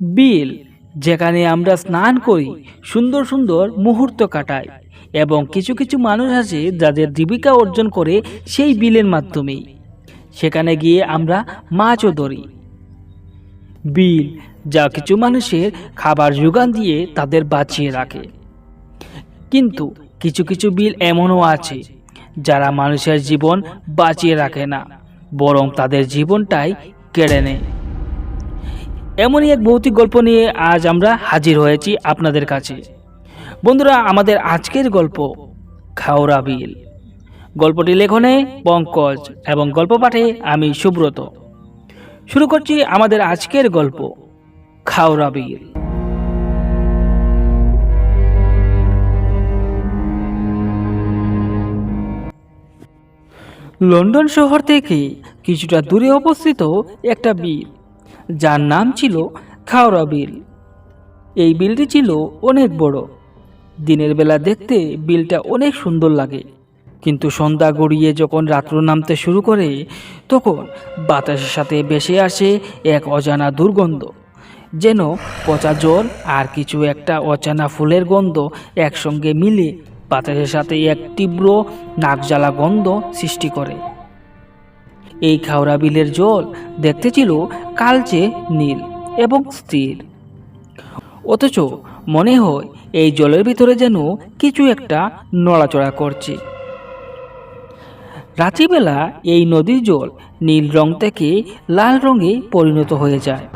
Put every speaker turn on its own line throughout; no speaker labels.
বিল, যেখানে আমরা স্নান করি, সুন্দর সুন্দর মুহূর্ত কাটাই, এবং কিছু কিছু মানুষ আছে যাদের জীবিকা অর্জন করে সেই বিলের মাধ্যমেই সেখানে গিয়ে আমরা মাছও ধরি। বিল, যা কিছু মানুষের খাবার যোগান দিয়ে তাদের বাঁচিয়ে রাখে। কিন্তু কিছু কিছু বিল এমনও আছে, যারা মানুষের জীবন বাঁচিয়ে রাখে না, বরং তাদের জীবনটাই কেড়ে নেয়। এমনই এক ভৌতিক গল্প নিয়ে আজ আমরা হাজির হয়েছি আপনাদের কাছে। বন্ধুরা, আমাদের আজকের গল্প খাওরা বিল। গল্পটি লেখনে পঙ্কজ এবং গল্প পাঠে আমি সুব্রত। শুরু করছি আমাদের আজকের গল্প, খাওরা বিল। লন্ডন শহর থেকে কিছুটা দূরে অবস্থিত একটা বিল। যার নাম ছিল খাওরা বিল। এই বিলটি ছিল অনেক বড়। দিনের বেলা দেখতে বিলটা অনেক সুন্দর লাগে। কিন্তু সন্ধ্যা গড়িয়ে যখন রাত্র নামতে শুরু করে, তখন বাতাসের সাথে ভেসে আসে এক অজানা দুর্গন্ধ, যেন পচা জল আর কিছু একটা অজানা ফুলের গন্ধ একসঙ্গে মিলে বাতাসের সাথে এক তীব্র নাকজ্বালা গন্ধ সৃষ্টি করে। এই খাওড়া বিলের জল দেখতে ছিল কালচে নীল এবং স্থির। অথচ মনে হয় এই জলের ভিতরে যেন কিছু একটা নড়াচড়া করছে। রাত্রিবেলা এই নদীর জল নীল রং থেকে লাল রঙে পরিণত হয়ে যায়।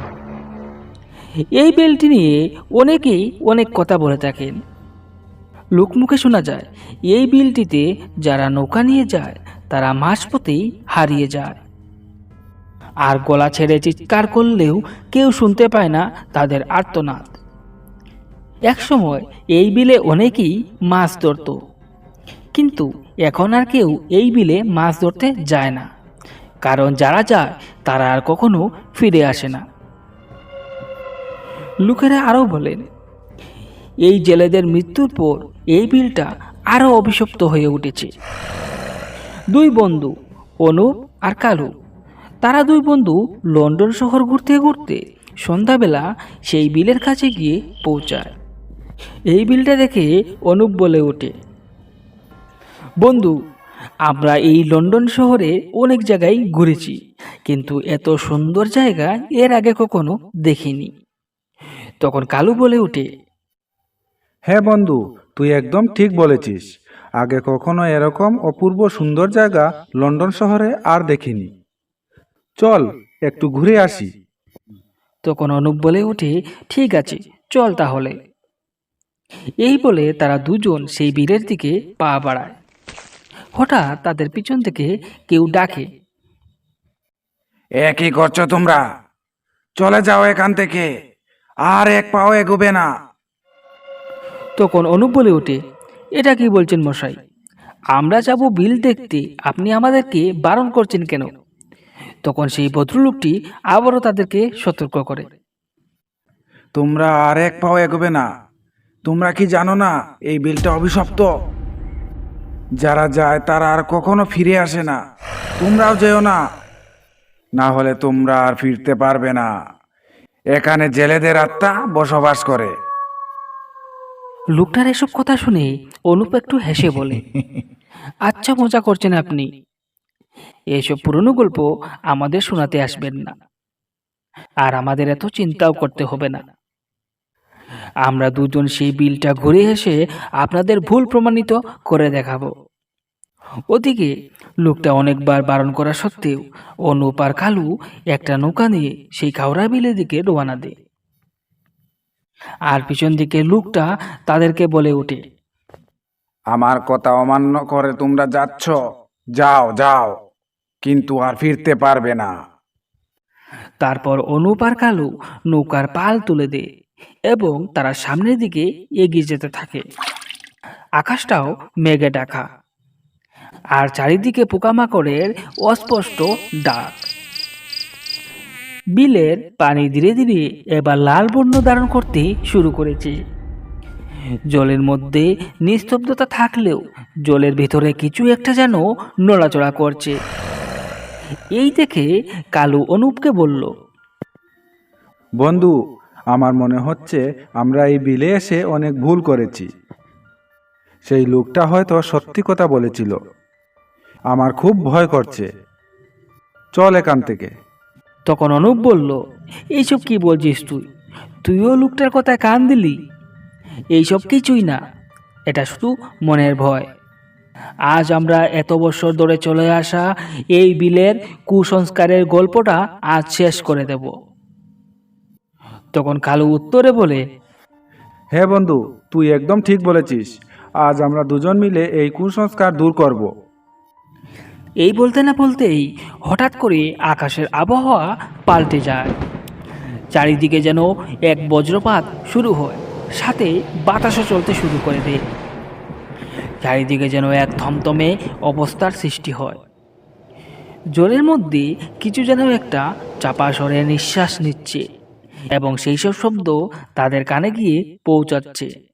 এই বেলটি নিয়ে অনেকেই অনেক কথা বলে থাকেন। লোকমুখে শোনা যায়, এই বিলটিতে যারা নৌকা নিয়ে যায় তারা মাঝপথেই হারিয়ে যায়। আর গলা ছেড়ে চিৎকার করলেও কেউ শুনতে পায় না তাদের আর্তনাদ। একসময় এই বিলে অনেকেই মাছ ধরত। কিন্তু এখন আর কেউ এই বিলে মাছ ধরতে যায় না। কারণ যারা যায়, তারা আর কখনো ফিরে আসে না। লোকেরা আরও বলেন, এই জেলেদের মৃত্যুর পর এই বিলটা আরও অভিশপ্ত হয়ে উঠেছে। দুই বন্ধু, অনুপ আর কালু। তারা দুই বন্ধু লন্ডন শহর ঘুরতে ঘুরতে সন্ধ্যাবেলা সেই বিলের কাছে গিয়ে পৌঁছায়। এই বিলটা দেখে অনুপ বলে ওঠে, বন্ধু, আমরা এই লন্ডন শহরে অনেক জায়গায় ঘুরেছি, কিন্তু এত সুন্দর জায়গা এর আগে কখনো দেখিনি। তখন কালু বলে ওঠে
হ্যাঁ বন্ধু, তুই একদম ঠিক বলেছিস। আগে কখনো এরকম অপূর্ব সুন্দর জায়গা লন্ডন শহরে আর দেখিনি। চল একটু ঘুরে আসি।
তখন অনুপ বলে ওঠে ঠিক আছে চল তাহলে। এই বলে তারা দুজন সেই বীরের দিকে পা বাড়ায়। হঠাৎ তাদের পিছন থেকে কেউ ডাকে
এ কি করছ তোমরা? চলে যাও এখান থেকে। আর এক পাও এগোবে না।
তখন অনুপ বলে ওঠে এটা কি বলছেন মশাই? আমরা যাব বিল দেখতে, আপনি আমাদেরকে বারণ করছেন কেন? তখন সেই ভদ্রলোকটি আবারও তাদেরকে সতর্ক করে।
তোমরা আর এক পাও এগোবে না। তোমরা কি জানো না, এই বিলটা অভিশপ্ত? যারা যায় তারা আর কখনো ফিরে আসে না। তোমরাও যেও না। না হলে তোমরা আর ফিরতে পারবে না। এখানে জেলেদের আত্মা বসবাস করে।
লোকটার এসব কথা শুনে অনুপ একটু হেসে বলে আচ্ছা মজা করছেন আপনি। এসব পুরনো গল্প আমাদের শোনাতে আসবেন না। আর আমাদের এত চিন্তাও করতে হবে না। আমরা দুজন সেই বিলটা ঘুরে এসে আপনাদের ভুল প্রমাণিত করে দেখাবো। ওদিকে লোকটা অনেকবার বারণ করা সত্ত্বেও অনুপ আর কালু একটা নৌকা নিয়ে সেই খাওড়া বিলের দিকে রোয়ানা দেয়। আর পিছন দিকে লোকটা তাদেরকে বলে ওঠে
আমার কথা অমান্য করে তোমরা যাচ্ছ। যাও যাও কিন্তু আর ফিরতে পারবে না।
তারপর অনুপ আর কালু নৌকার পাল তুলে দেয় এবং তারা সামনের দিকে এগিয়ে যেতে থাকে। আকাশটাও মেঘে ডাকা আর চারিদিকে পোকামাকড়ের অস্পষ্ট ডাক। বিলের পানি ধীরে ধীরে এবার লাল বর্ণ ধারণ করতে শুরু করেছে। জলের মধ্যে নিস্তব্ধতা থাকলেও জলের ভেতরে কিছু একটা যেন নড়াচড়া করছে। এই দেখে কালু অনুপকে বলল,
বন্ধু, আমার মনে হচ্ছে আমরা এই বিলে এসে অনেক ভুল করেছি। সেই লোকটা হয়তো সত্যি কথা বলেছিল। আমার খুব ভয় করছে। চল এখান থেকে।
তখন অনুপ বলল, এইসব কি বলছিস তুই? তুইও লোকটার কথায় কান দিলি? এইসব কিছুই না, এটা শুধু মনের ভয়। আজ আমরা এত বছর ধরে চলে আসা এই বিলের কুসংস্কারের গল্পটা আজ শেষ করে দেব। তখন কালু উত্তরে বলে
হ্যাঁ বন্ধু, তুই একদম ঠিক বলেছিস। আজ আমরা দুজন মিলে এই কুসংস্কার দূর করব।
এই বলতে না বলতেই হঠাৎ করে আকাশের আবহাওয়া পাল্টে যায়। চারিদিকে যেন এক বজ্রপাত শুরু হয়, সাথে বাতাসও চলতে শুরু করে দেয়। চারিদিকে যেন এক থমথমে অবস্থার সৃষ্টি হয়। জলের মধ্যে কিছু যেন একটা চাপা স্বরে নিঃশ্বাস নিচ্ছে এবং সেই সব শব্দ তাদের কানে গিয়ে পৌঁছাচ্ছে।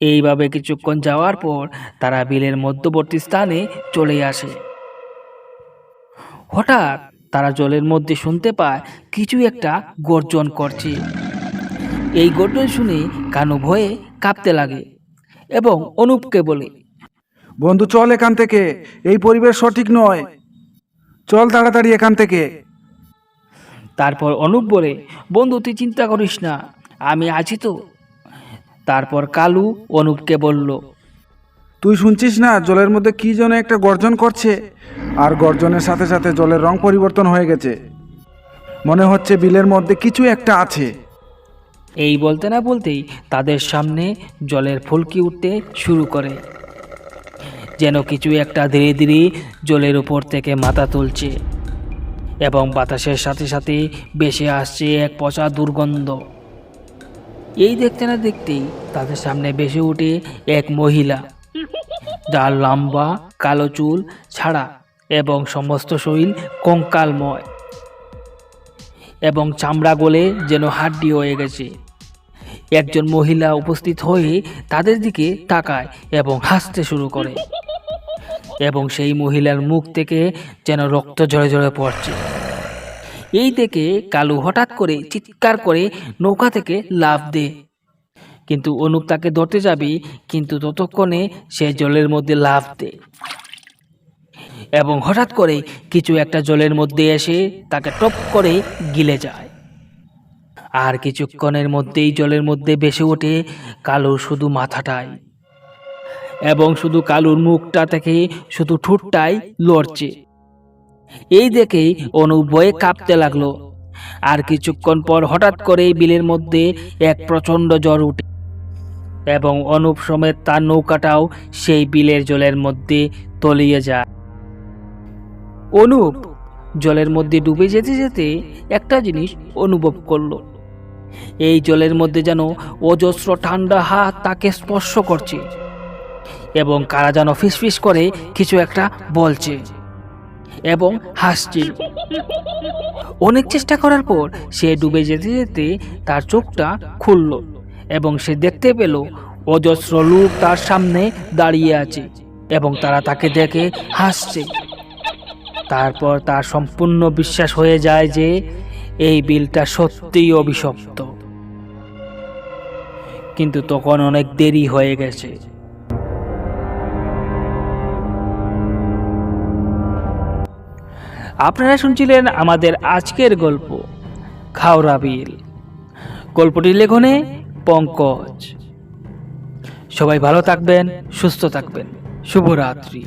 এইভাবে কিছুক্ষণ যাওয়ার পর তারা বিলের মধ্যবর্তী স্থানে চলে আসে। হঠাৎ তারা জলের মধ্যে শুনতে পায় কিছু একটা গর্জন করছে। এই গর্জন শুনে কানু ভয়ে কাঁপতে লাগে এবং অনুপকে বলে
বন্ধু চল এখান থেকে। এই পরিবেশ সঠিক নয়। চল তাড়াতাড়ি এখান থেকে।
তারপর অনুপ বলে বন্ধু তুই চিন্তা করিস না। আমি আছি তো। তারপর কালু অনুপকে বলল
তুই শুনছিস না জলের মধ্যে কি যেন একটা গর্জন করছে? আর গর্জনের সাথে সাথে জলের রং পরিবর্তন হয়ে গেছে। মনে হচ্ছে বিলের মধ্যে কিছু একটা আছে।
এই বলতে না বলতেই তাদের সামনে জলের ফুলকি উঠতে শুরু করে। যেন কিছু একটা ধীরে ধীরে জলের উপর থেকে মাথা তুলছে এবং বাতাসের সাথে সাথে বেশি আসছে এক পচা দুর্গন্ধ। এই দেখতে না দেখতেই তাদের সামনে বেশি উঠে এক মহিলা। যার লম্বা, কালো চুল ছাড়া এবং সমস্ত শরীর কঙ্কালময় এবং চামড়া গলে যেন হাড্ডি হয়ে গেছে। একজন মহিলা উপস্থিত হয়ে তাদের দিকে তাকায় এবং হাসতে শুরু করে। এবং সেই মহিলার মুখ থেকে যেন রক্ত ঝরে ঝরে পড়ছে। এই দেখে কালু হঠাৎ করে চিৎকার করে নৌকা থেকে লাফ দে। কিন্তু অনুপ তাকে ধরতে যাবে, কিন্তু ততক্ষণে সে জলের মধ্যে লাফ দেয় এবং হঠাৎ করে কিছু একটা জলের মধ্যে এসে তাকে টপ করে গিলে যায়। আর কিছুক্ষণের মধ্যেই জলের মধ্যে ভেসে ওঠে কালুর শুধু মাথাটাই। এবং শুধু কালুর মুখটা থেকে শুধু ঠোঁটটাই লড়ছে। এই দেখেই অনুপ ভয়ে কাঁপতে লাগল। আর কিছুক্ষণ পর হঠাৎ করে বিলের মধ্যে এক প্রচণ্ড জ্বর উঠে এবং অনুপ সমেত তার নৌকাটাও সেই বিলের জলের মধ্যে তলিয়ে যায়। অনুপ, জলের মধ্যে ডুবে যেতে যেতে একটা জিনিস অনুভব করল। এই জলের মধ্যে যেন অজস্র ঠান্ডা হাত তাকে স্পর্শ করছে এবং কারা যেন ফিসফিস করে কিছু একটা বলছে। এবং হাসছে। অনেক চেষ্টা করার পর সে ডুবে যেতে যেতে তার চোখটা খুলল এবং সে দেখতে পেল অজস্র লোক তার সামনে দাঁড়িয়ে আছে এবং তারা তাকে দেখে হাসছে। তারপর তার সম্পূর্ণ বিশ্বাস হয়ে যায় যে এই বিলটা সত্যিই অভিশপ্ত। কিন্তু তখন অনেক দেরি হয়ে গেছে। আপনারা শুনছিলেন আমাদের আজকের গল্প, খাওরা বিল। গল্পটির লেখনে পঙ্কজ। সবাই ভালো থাকবেন, সুস্থ থাকবেন। শুভরাত্রি।